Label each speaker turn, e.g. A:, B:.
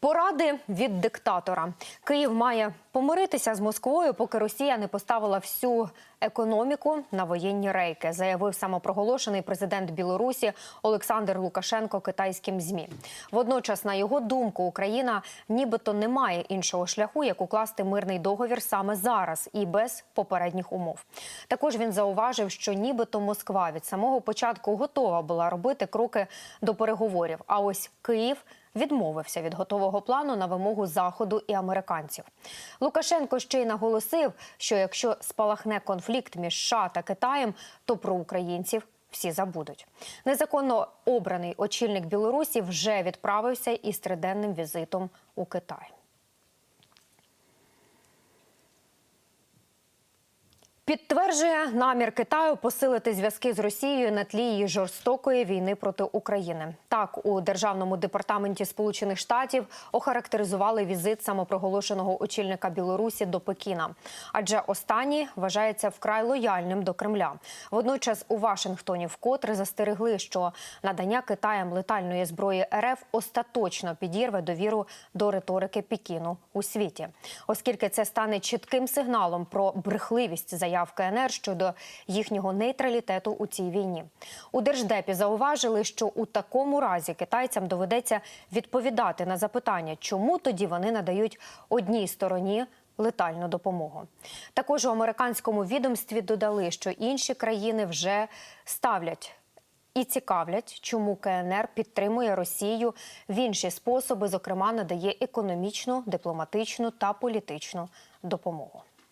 A: Поради від диктатора. Київ має помиритися з Москвою, поки Росія не поставила всю економіку на воєнні рейки, заявив самопроголошений президент Білорусі Олександр Лукашенко китайським змі. Водночас, на його думку, Україна нібито не має іншого шляху, як укласти мирний договір саме зараз і без попередніх умов. Також він зауважив, що нібито Москва від самого початку готова була робити кроки до переговорів. А ось Київ відмовився від готового плану на вимогу заходу і американців. Лукашенко ще й наголосив, що якщо спалахне конфлікт між США та Китаєм, то про українців. Всі забудуть. Незаконно обраний очільник Білорусі вже відправився із триденним візитом у Китай. Підтверджує намір Китаю посилити зв'язки з Росією на тлі її жорстокої війни проти України. Так у державному департаменті Сполучених Штатів охарактеризували візит самопроголошеного очільника Білорусі до Пекіна, адже останній вважається вкрай лояльним до Кремля. Водночас у Вашингтоні вкотре застерегли, що надання Китаєм летальної зброї РФ остаточно підірве довіру до риторики Пекіну у світі, оскільки це стане чітким сигналом про брехливість заяв КНР щодо їхнього нейтралітету у цій війні. У держдепі зауважили, що у такому разі китайцям доведеться відповідати на запитання, чому тоді вони надають одній стороні. Летальну допомогу також у американському відомстві додали, що інші країни вже ставлять і цікавлять, чому КНР підтримує Росію в інші способи, зокрема надає економічну, дипломатичну та політичну допомогу.